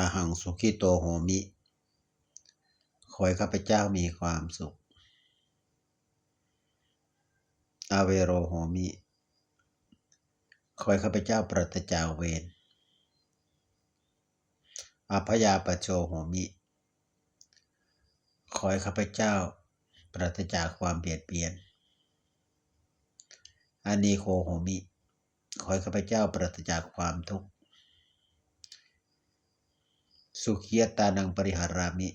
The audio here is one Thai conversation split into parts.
อาหังสุขิโตโหมิ ขอให้ข้าพเจ้ามีความสุข อาเวโรโหมิ ขอให้ข้าพเจ้าปราศจากเวรอาพยาปโชโหมิ ขอให้ข้าพเจ้าปราศจากความเบียดเบียนอานีโคโหมิ ขอให้ข้าพเจ้าปราศจากความทุกข์ สุขียตานังปริหารามิ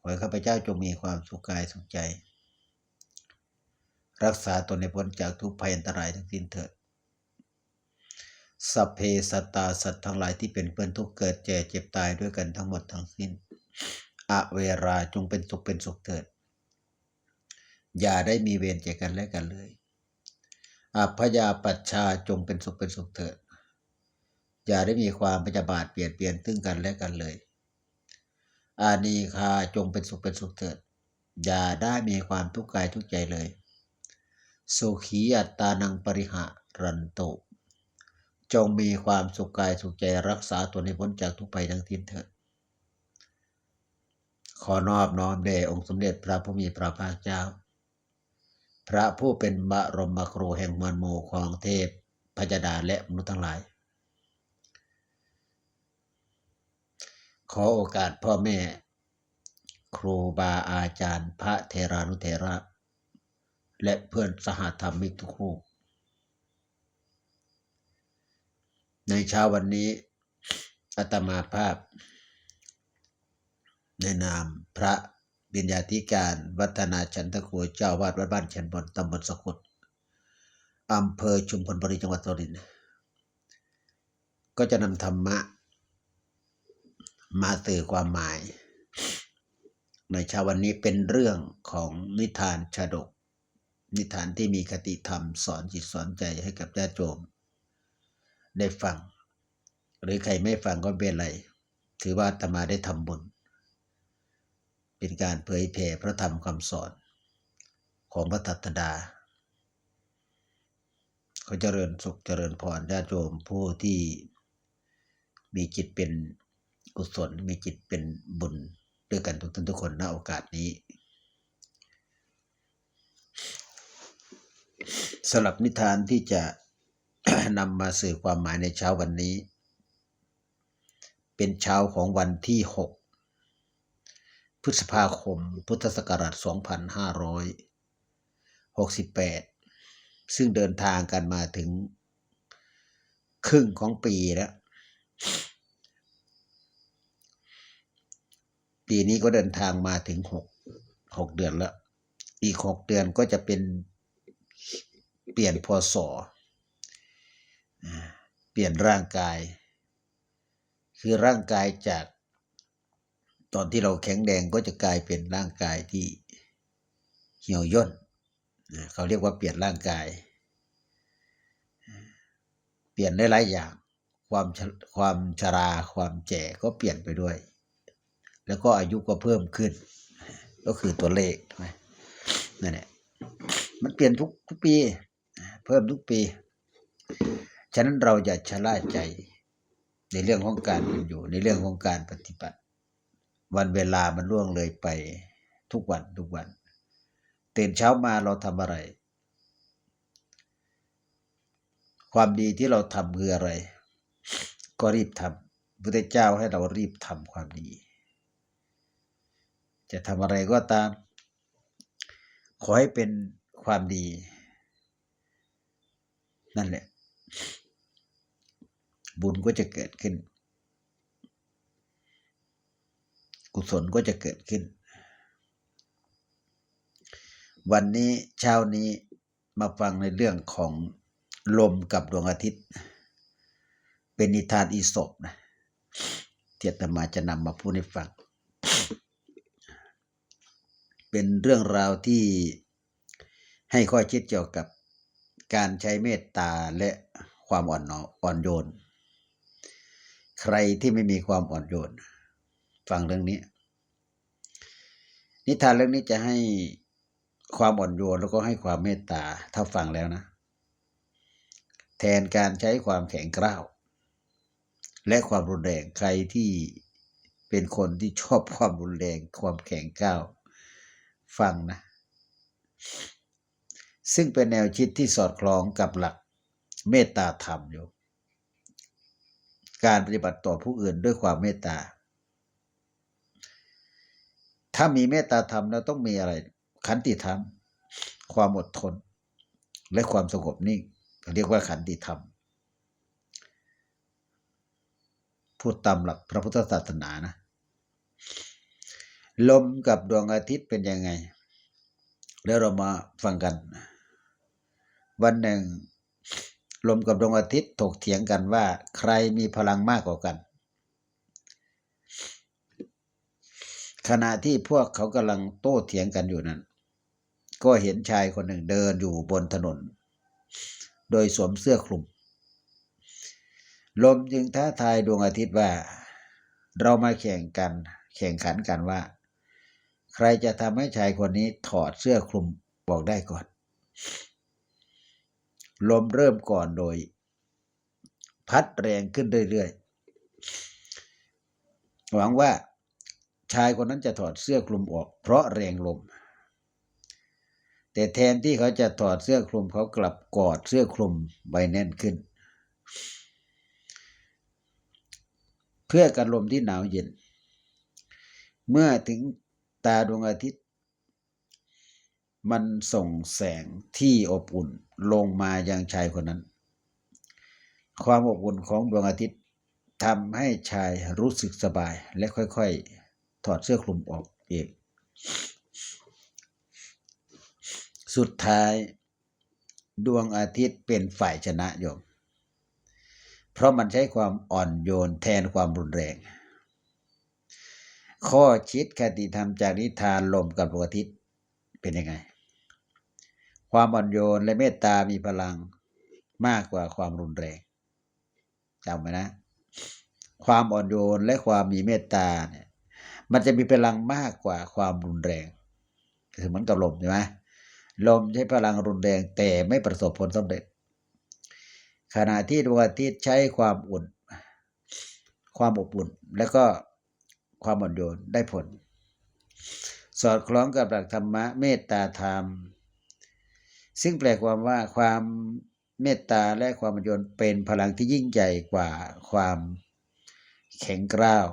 ขอให้ข้าพเจ้าจงมีความสุขกายสุขใจ รักษาตนในพ้นจากทุกภัยอันตรายทั้งสิ้นเถิดสัพเพสัตตาสัตว์ทั้งหลายที่เป็นเพื่อนทุกเกิดแก่เจ็บตายด้วยกันทั้งหมดทั้งสิ้น อเวราจงเป็นสุขเป็นสุขเถิด อย่าได้มีเวรแก่กันและกันเลย อัพยาปัชชาจงเป็นสุขเป็นสุขเถิด อย่าได้มีความพยาบาทเปลี่ยนเปลี่ยนตึงกันและกันเลย อานีคาจงเป็นสุขเป็นสุขเถิด อย่าได้มีความทุกข์กายทุกข์ใจเลยสุขีอัตตานังปริหะรันโตจงมีความสุขกายสุขใจรักษาตัวในพ้นจากทุกภัยทั้งสิ้นเถิด ขอนอบน้อมแด่องค์สมเด็จพระผู้มีพระภาคเจ้า พระผู้เป็นบรมครูแห่งมวลหมู่ของเทพพยดาและมนุษย์ทั้งหลาย ขอโอกาสพ่อแม่ ครูบาอาจารย์ พระเทรานุเทระ และเพื่อนสหธรรมิกทุกรูป ในเช้าวันนี้อาตมาภาพ ในนามพระบิญญาธิการวัฒนาชันทโคเจ้าวาดวัดบ้านเชนบนตำบลสกุลอำเภอชุมพลบุรีจังหวัดสุรินทร์ก็จะนำธรรมะ มาสื่อความหมาย ในเช้าวันนี้เป็นเรื่องของนิทานชาดก นิทานที่มีคติธรรมสอนจิตสอนใจให้กับญาติโยมได้ฟัง หรือใครไม่ฟังก็เป็นไร ถือว่าธรรมาได้ทำบุญ เป็นการเผยแผ่พระธรรมคำสอน ของพระตัตดาเขาเจริญสุขเจริญพรญาติโยมผู้ที่มีจิตเป็น กุศลมีจิตเป็นบุญด้วยกันทุกท่านทุกคนณโอกาสนี้สำหรับนิทานที่จะนำมาสื่อความหมายในเช้าวันนี้ เป็นเช้าของวันที่ 6 พฤษภาคม พุทธศักราช 2568 ซึ่งเดินทางกันมาถึงครึ่งของปีแล้ว ปีนี้ก็เดินทางมาถึง6 6เดือนแล้ว อีก6เดือนก็จะเป็นเปลี่ยนพศเปลี่ยนร่างกาย คือร่างกายจาก ตอนที่เราแข็งแรงก็จะกลายเป็นร่างกายที่เหี่ยวย่นเขาเรียกว่าเปลี่ยนร่างกาย เปลี่ยนได้หลายอย่าง ความความชราความแก่ก็เปลี่ยนไปด้วย แล้วก็อายุก็เพิ่มขึ้น ก็คือตัวเลขใช่ไหมนั่นแหละมันเปลี่ยนทุกทุกปี เพิ่มทุกปี ฉะนั้นเราอย่าชะล่าใจในเรื่องของการเป็นอยู่ ในเรื่องของการปฏิบัติ วันเวลามันล่วงเลยไปทุกวันทุกวันตื่นเช้ามาเราทำอะไร ความดีที่เราทำคืออะไร ก็รีบทำพุทธเจ้าให้เรารีบทำความดี จะทำอะไรก็ตาม ขอให้เป็นความดี นั่นแหละ บุญก็จะเกิดขึ้น กุศลก็จะเกิดขึ้น วันนี้เช้านี้มาฟังในเรื่องของลมกับดวงอาทิตย์ เป็นนิทานอีสปนะเทียตมาจะนำมาพูดให้ฟัง เป็นเรื่องราวที่ให้ข้อคิดเกี่ยวกับการใช้เมตตาและความอ่อนน้ออ่อนโยน ใครที่ไม่มีความอ่อนโยน ฟังเรื่องนี้ นิทานเรื่องนี้จะให้ความอ่อนโยนแล้วก็ให้ความเมตตาถ้าฟังแล้วนะ แทนการใช้ความแข็งกร้าว และความรุนแรงใครที่เป็นคนที่ชอบความรุนแรงความแข็งกร้าว ฟังนะ ซึ่งเป็นแนวคิดที่สอดคล้องกับหลักเมตตาธรรมอยู่ การปฏิบัติต่อผู้อื่นด้วยความเมตตา ถ้ามีเมตตาธรรมแล้วต้องมีอะไร ขันติธรรม ความอดทน และความสงบนิ่งเรียกว่าขันติธรรม พูดตามหลักพระพุทธศาสนานะ ลมกับดวงอาทิตย์เป็นยังไง แล้วเรามาฟังกัน วันหนึ่ง ลมกับดวงอาทิตย์ถกเถียงกันว่า ใครมีพลังมากกว่ากัน ขณะที่พวกเขากำลังโต้เถียงกันอยู่นั้น ก็เห็นชายคนหนึ่งเดินอยู่บนถนน โดยสวมเสื้อคลุม ลมจึงท้าทายดวงอาทิตย์ว่า เรามาแข่งกันแข่งขันกันว่า ใครจะทำให้ชายคนนี้ถอดเสื้อคลุมบอกได้ก่อน ลมเริ่มก่อนโดย พัดแรงขึ้นเรื่อยๆ หวังว่าชายคนนั้นจะถอดเสื้อคลุมออก เพราะแรงลม แต่แทนที่เขาจะถอดเสื้อคลุมเขากลับกอดเสื้อคลุมใบแน่นขึ้น เพื่อกันลมที่หนาวเย็น เมื่อถึง ตาดวงอาทิตย์ มันส่งแสงที่อบอุ่นลงมายังชายคนนั้น ความอบอุ่นของดวงอาทิตย์ทำให้ชายรู้สึกสบายและค่อยๆ ถอดเสื้อคลุมออกเองสุดท้ายดวงอาทิตย์เป็นฝ่ายชนะโยม เพราะมันใช้ความอ่อนโยนแทนความรุนแรง ข้อคิดคติธรรมจากนิทานลมกับดวงอาทิตย์เป็นยังไง ความอ่อนโยนและเมตตามีพลังมากกว่าความรุนแรงจำไว้นะ ความอ่อนโยนและความมีเมตตาเนี่ย มันจะมีพลังมากกว่าความรุนแรงคือเหมือนกับลมใช่ไหมลมใช้พลังรุนแรงแต่ไม่ประสบผลสำเร็จ ขณะที่ดวงอาทิตย์ใช้ความอุ่น ความอบอุ่น แล้วก็ ความอ่อนโยนได้ผล สอดคล้องกับหลักธรรมะเมตตาธรรม ซึ่งแปลความว่าความเมตตาและความอ่อนโยนเป็นพลังที่ยิ่งใหญ่กว่าความแข็งกร้าว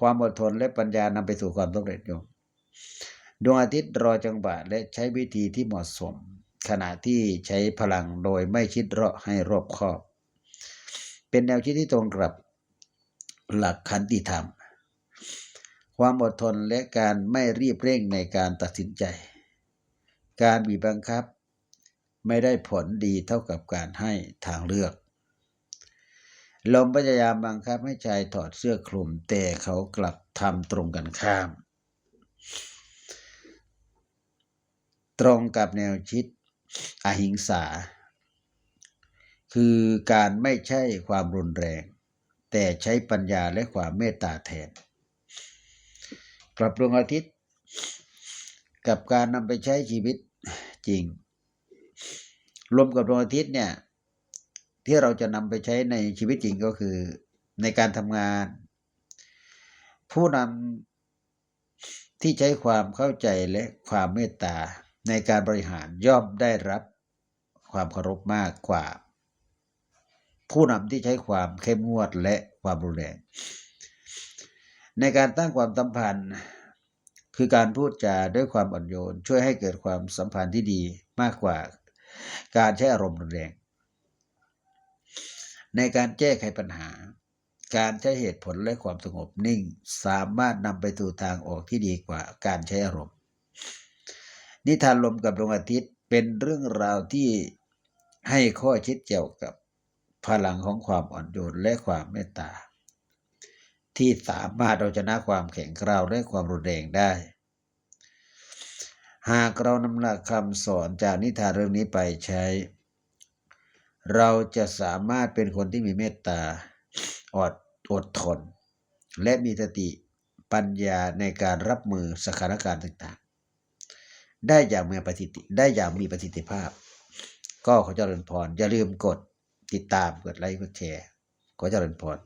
ความอดทนและปัญญานำไปสู่ความสำเร็จโยมดวงอาทิตย์รอจังหวะและใช้วิธีที่เหมาะสม ขณะที่ใช้พลังโดยไม่คิดเราะให้รอบคอบ เป็นแนวคิดที่ตรงกับหลักขันติธรรม ความอดทนและการไม่รีบเร่งในการตัดสินใจ การบีบบังคับ ไม่ได้ผลดีเท่ากับการให้ทางเลือก ลมพยายามบังคับให้ชายถอดเสื้อคลุม แต่เขากลับทำตรงกันข้าม ตรงกับแนวคิดอหิงสา คือการไม่ใช่ความรุนแรง แต่ใช้ปัญญาและความเมตตาแทน กับดวงอาทิตย์ กับการนำไปใช้ชีวิตจริง รวมกับดวงอาทิตย์เนี่ย ที่เราจะนำไปใช้ในชีวิตจริงก็คือในการทำงาน ผู้นำที่ใช้ความเข้าใจและความเมตตาในการบริหารย่อมได้รับความเคารพมากกว่า ผู้นำที่ใช้ความเข้มงวดและความรุนแรง ในการตั้งความสัมพันธ์ คือการพูดจาด้วยความอ่อนโยน ช่วยให้เกิดความสัมพันธ์ที่ดีมากกว่า การใช้อารมณ์รุนแรง ในการแก้ไขปัญหา การใช้เหตุผลและความสงบนิ่ง สามารถนำไปสู่ทางออกที่ดีกว่าการใช้อารมณ์ นิทานลมกับดวงอาทิตย์เป็นเรื่องราวที่ให้ข้อคิดเกี่ยวกับพลังของความอ่อนโยนและความเมตตา ที่สามารถเอาชนะความแข็งกร้าวและความรุนแรงได้ หากเรานำหลักคำสอนจากนิทานเรื่องนี้ไปใช้ เราจะสามารถเป็นคนที่มีเมตตาอดอดทน และมีสติปัญญาในการรับมือสถานการณ์ต่างๆ ได้อย่างมีประสิทธิได้อย่างมีประสิทธิภาพ ก็ขอเจริญพรอย่าลืมกดติดตามกดไลค์กดแชร์ขอเจริญพร